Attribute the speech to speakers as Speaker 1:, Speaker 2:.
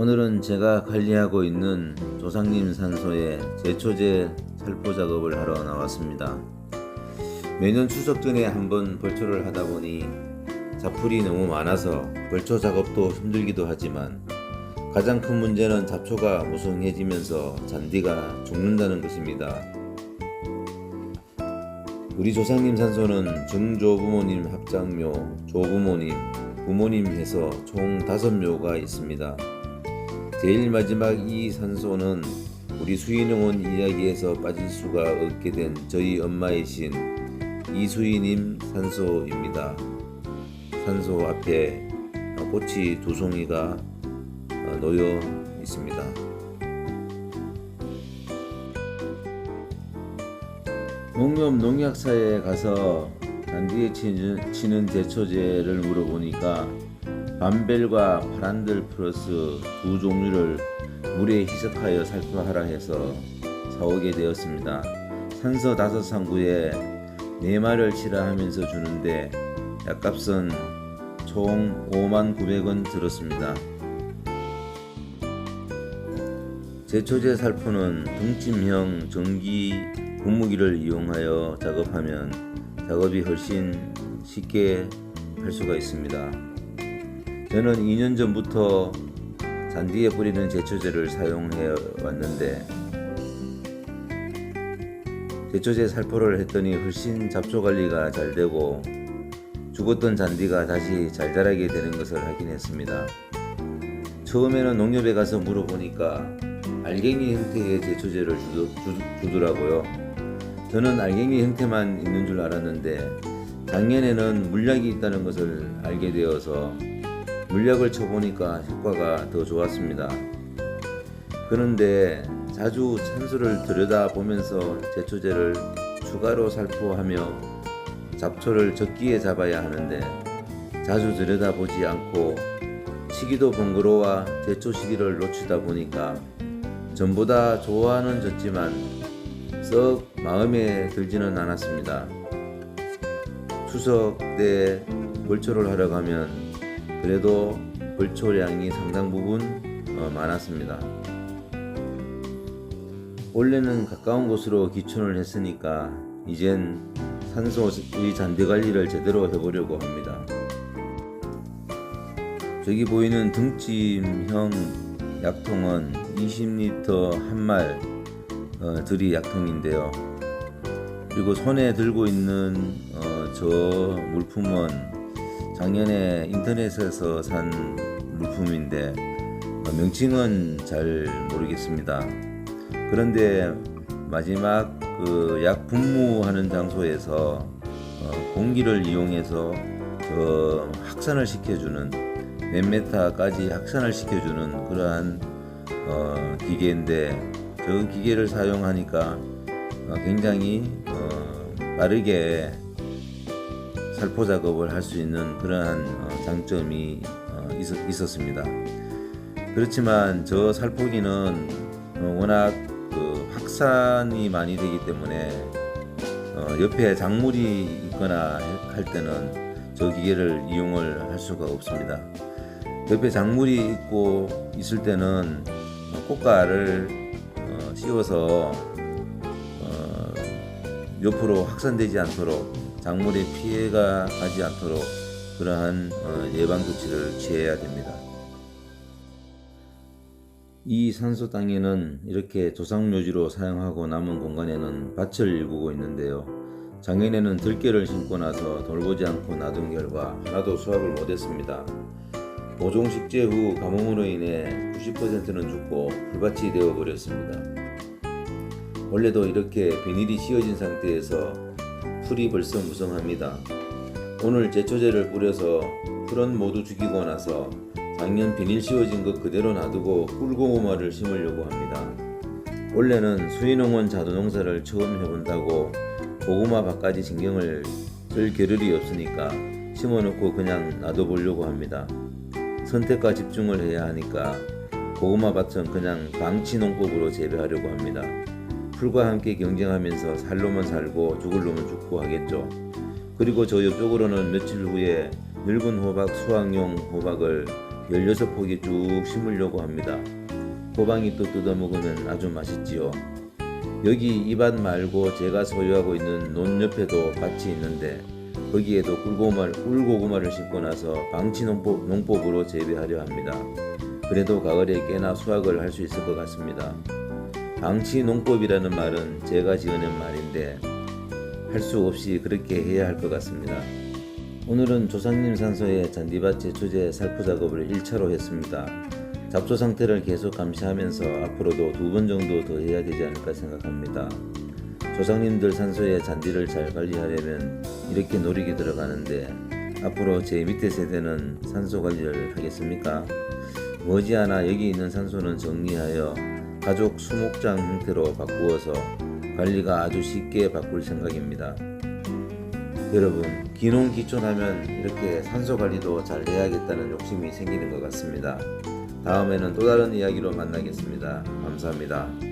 Speaker 1: 오늘은 제가 관리하고 있는 조상님 산소에 제초제 살포 작업을 하러 나왔습니다. 매년 추석 전에 한번 벌초를 하다 보니 잡풀이 너무 많아서 벌초 작업도 힘들기도 하지만 가장 큰 문제는 잡초가 무성해지면서 잔디가 죽는다는 것입니다. 우리 조상님 산소는 증조부모님 합장묘, 조부모님, 부모님 해서 총 다섯 묘가 있습니다. 제일 마지막 이 산소는 우리 수인응원 이야기에서 빠질 수가 없게 된 저희 엄마이신 이수희님 산소입니다. 산소 앞에 꽃이 두 송이가 놓여 있습니다. 농협 농약사에 가서 단디에 치는 제초제를 물어보니까 밤벨과 파란들 플러스 두 종류를 물에 희석하여 살포하라 해서 사오게 되었습니다. 산서 다섯 상구에 네 마를 치라 하면서 주는데 약값은 총 5만 900원 들었습니다. 제초제 살포는 등짐형 전기 분무기를 이용하여 작업하면 작업이 훨씬 쉽게 할 수가 있습니다. 저는 2년 전부터 잔디에 뿌리는 제초제를 사용해 왔는데 제초제 살포를 했더니 훨씬 잡초 관리가 잘 되고 죽었던 잔디가 다시 잘 자라게 되는 것을 확인했습니다. 처음에는 농협에 가서 물어보니까 알갱이 형태의 제초제를 주더, 라고요 저는 알갱이 형태만 있는 줄 알았는데 작년에는 물약이 있다는 것을 알게 되어서 물약을 쳐보니까 효과가 더 좋았습니다. 그런데 자주 찬수를 들여다보면서 제초제를 추가로 살포하며 잡초를 적기에 잡아야 하는데 자주 들여다보지 않고 시기도 번거로워 제초 시기를 놓치다 보니까 전보다 좋아는 졌지만 썩 마음에 들지는 않았습니다. 추석 때 벌초를 하러 가면 그래도 벌초량이 상당 부분 어, 많았습니다. 원래는 가까운 곳으로 기촌을 했으니까 이젠 산소의 잔디 관리를 제대로 해보려고 합니다. 저기 보이는 등짐형 약통은 20리터 한말 어, 들이 약통인데요. 그리고 손에 들고 있는 어, 저 물품은 작년에 인터넷에서 산 물품인데 어, 명칭은 잘 모르겠습니다. 그런데 마지막 그 약 분무하는 장소에서 어, 공기를 이용해서 그 확산을 시켜주는 몇 메타까지 확산을 시켜주는 그러한 어, 기계인데 저 기계를 사용하니까 어, 굉장히 어, 빠르게 살포 작업을 할 수 있는 그러한 어, 장점이 어, 있었, 있었 습니다. 그렇지만 저 살포기는 어, 워낙 그 확산이 많이 되기 때문에 어, 옆에 작물이 있거나 할 때는 저 기계를 이용을 할 수가 없습니다. 옆에 작물이 있고 있을 때는 꽃가를 어, 씌워서 어, 옆으로 확산되지 않도록 작물에 피해가 가지 않도록 그러한 어, 예방 조치를 취해야 됩니다. 이 산소 땅에는 이렇게 조상 묘지로 사용하고 남은 공간에는 밭을 일구고 있는데요. 작년에는 들깨를 심고 나서 돌보지 않고 놔둔 결과 하나도 수확을 못했습니다. 모종 식재 후 가뭄으로 인해 90%는 죽고 풀밭이 되어 버렸습니다. 원래도 이렇게 비닐이 씌어진 상태에서 풀이 벌써 무성합니다. 오늘 제초제를 뿌려서 풀은 모두 죽이고 나서 작년 비닐 씌워진 것 그대로 놔두고 꿀고구마를 심으려고 합니다. 원래는 수인농원 자두농사를 처음 해본다고 고구마 밭까지 신경을 쓸 겨를이 없으니까 심어놓고 그냥 놔둬보려고 합니다. 선택과 집중을 해야 하니까 고구마 밭은 그냥 방치 농법으로 재배하려고 합니다. 풀과 함께 경쟁하면서 살 놈은 살고 죽을 놈은 죽고 하겠죠. 그리고 저 옆쪽으로는 며칠 후에 늙은 호박 수확용 호박을 16폭이 쭉 심으려고 합니다. 호박잎도 뜯어 먹으면 아주 맛있지요. 여기 이밭 말고 제가 소유하고 있는 논 옆에도 밭이 있는데 거기에도 꿀고구마를, 꿀고구마를 심고 나서 방치 농법, 농법으로 재배하려 합니다. 그래도 가을에 꽤나 수확을 할 수 있을 것 같습니다. 방치 농법이라는 말은 제가 지어낸 말인데 할 수 없이 그렇게 해야 할 것 같습니다. 오늘은 조상님 산소의 잔디밭 제초제 살포 작업을 1차로 했습니다. 잡초 상태를 계속 감시하면서 앞으로도 두 번 정도 더 해야 되지 않을까 생각합니다. 조상님들 산소의 잔디를 잘 관리하려면 이렇게 노력이 들어가는데 앞으로 제 밑에 세대는 산소 관리를 하겠습니까? 머지않아 여기 있는 산소는 정리하여 가족 수목장 형태로 바꾸어서 관리가 아주 쉽게 바꿀 생각입니다. 여러분 기농 기촌하면 이렇게 산소 관리도 잘 해야겠다는 욕심이 생기는 것 같습니다. 다음에는 또 다른 이야기로 만나겠습니다. 감사합니다.